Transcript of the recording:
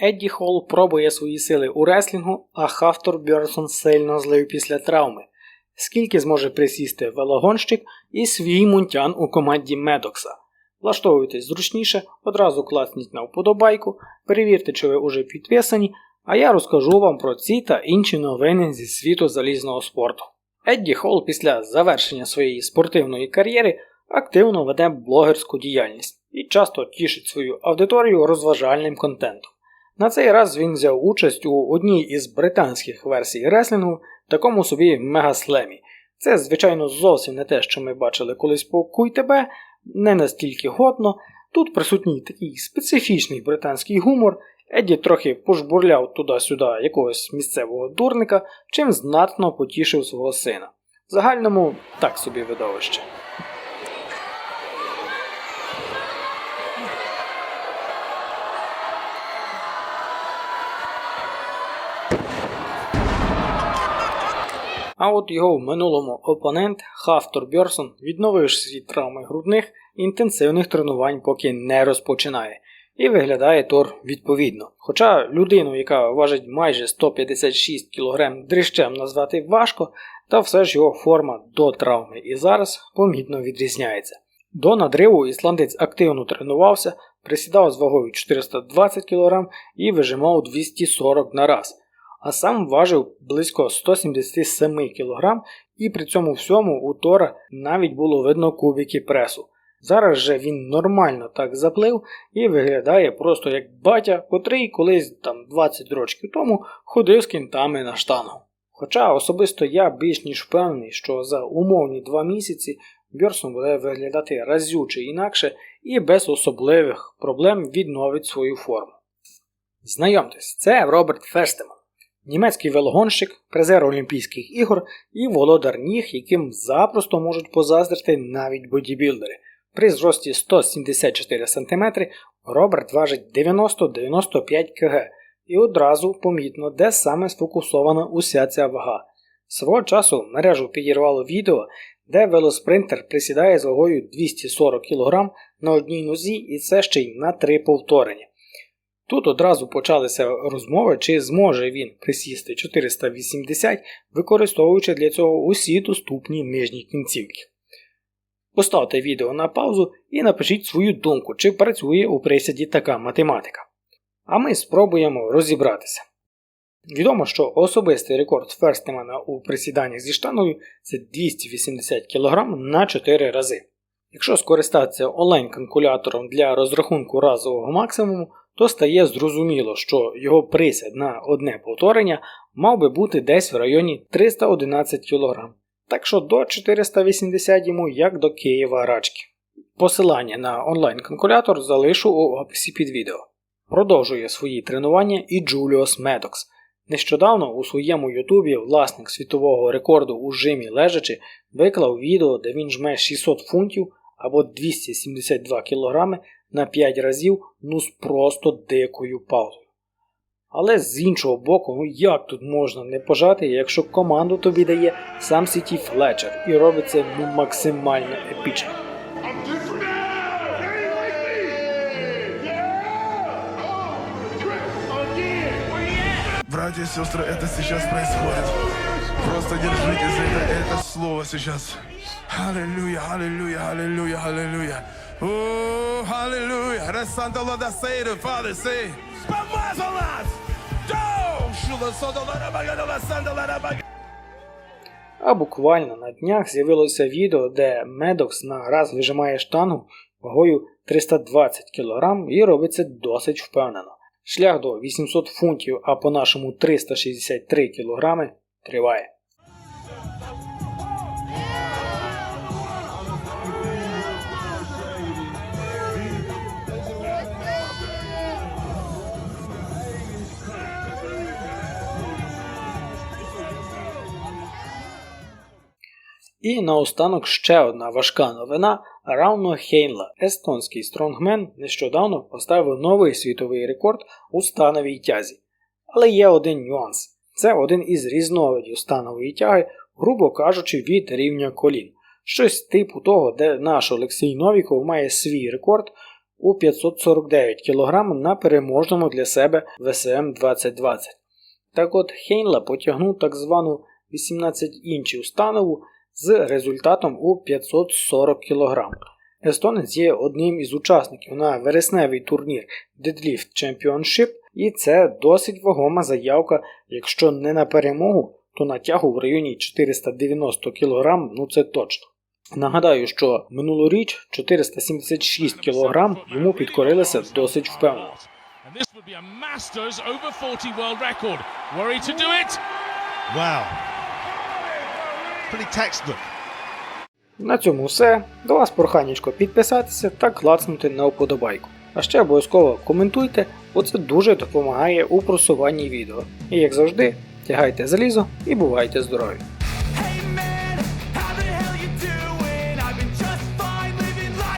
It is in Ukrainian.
Едді Холл пробує свої сили у реслінгу, а Хафтор Бьорсон сильно злив після травми. Скільки зможе присісти велогонщик і свій мунтян у команді Медокса. Влаштовуйтесь зручніше, одразу класніть на вподобайку, перевірте, чи ви уже підписані, а я розкажу вам про ці та інші новини зі світу залізного спорту. Едді Холл після завершення своєї спортивної кар'єри активно веде блогерську діяльність і часто тішить свою аудиторію розважальним контентом. На цей раз він взяв участь у одній із британських версій реслінгу, такому собі мегаслемі. Це, звичайно, зовсім не те, що ми бачили колись по Куй тебе, не настільки годно. Тут присутній такий специфічний британський гумор. Едді трохи пожбурляв туди-сюди якогось місцевого дурника, чим знатно потішив свого сина. В загальному так собі видовище. А от його в минулому опонент Хафтор Бьорсон відновив свої травми грудних інтенсивних тренувань поки не розпочинає. І виглядає Тор відповідно. Хоча людину, яка важить майже 156 кг дрищем назвати важко, та все ж його форма до травми і зараз помітно відрізняється. До надриву ісландець активно тренувався, присідав з вагою 420 кг і вижимав 240 на раз а сам важив близько 177 кг, і при цьому всьому у Тора навіть було видно кубики пресу. Зараз же він нормально так заплив і виглядає просто як батя, котрий колись там 20 років тому ходив з кінтами на штангу. Хоча особисто я більш ніж впевнений, що за умовні два місяці Бьорсон буде виглядати разюче інакше і без особливих проблем відновить свою форму. Знайомтесь, це Роберт Фестеман німецький велогонщик, призер Олімпійських ігор і володар ніг, яким запросто можуть позаздрити навіть бодібілдери. При зрості 174 см Роберт важить 90-95 кг, і одразу помітно, де саме сфокусована уся ця вага. Свого часу мережу підірвало відео, де велоспринтер присідає з вагою 240 кг на одній нозі і це ще й на три повторення. Тут одразу почалися розмови, чи зможе він присісти 480, використовуючи для цього усі доступні нижні кінцівки. Поставте відео на паузу і напишіть свою думку, чи працює у присяді така математика. А ми спробуємо розібратися. Відомо, що особистий рекорд Ферстемана у присіданнях зі штангою це 280 кг на 4 рази. Якщо скористатися онлайн-калькулятором для розрахунку разового максимуму, то стає зрозуміло, що його присяд на одне повторення мав би бути десь в районі 311 кг. Так що до 480 йому як до Києва рачки. Посилання на онлайн-калькулятор залишу у описі під відео. Продовжує свої тренування і Джуліос Медокс. Нещодавно у своєму ютубі власник світового рекорду у жимі лежачи виклав відео, де він жме 600 фунтів або 272 кг на 5 разів ну з просто дикою паузою. Але з іншого боку, ну як тут можна не пожати, якщо команду тобі дає сам Сіті Флетчер і робить це ну, максимально епічно. Братья и сестры, это сейчас происходит. Просто держитесь за это, это слово сейчас. Аллилуйя, аллилуйя, аллилуйя, аллилуйя. Oh, hallelujah. That's Santa Lord say the Father say. А буквально на днях з'явилося відео, де Медокс на раз вижимає штангу вагою 320 кг і робить це досить впевнено. Шлях до 800 фунтів, а по нашому 363 кг триває. І наостанок ще одна важка новина. Рауно Хейнла, естонський стронгмен, нещодавно поставив новий світовий рекорд у становій тязі. Але є один нюанс: це один із різновидів станової тяги, грубо кажучи, від рівня колін. Щось типу того, де наш Олексій Новіков має свій рекорд у 549 кг на переможному для себе ВСМ 2020. Так от Хейнла потягнув так звану 18 інчів станову з результатом у 540 кг. Естонець є одним із учасників на вересневий турнір Deadlift Championship, і це досить вагома заявка, якщо не на перемогу, то на тягу в районі 490 кг, ну це точно. Нагадаю, що минулоріч 476 кг йому підкорилися досить впевнено. And this would be a Masters over 40 world record. Worry to do it. Wow. На цьому все. До вас проханечко підписатися та клацнути на вподобайку. А ще обов'язково коментуйте, бо це дуже допомагає у просуванні відео. І як завжди, тягайте залізо і бувайте здорові!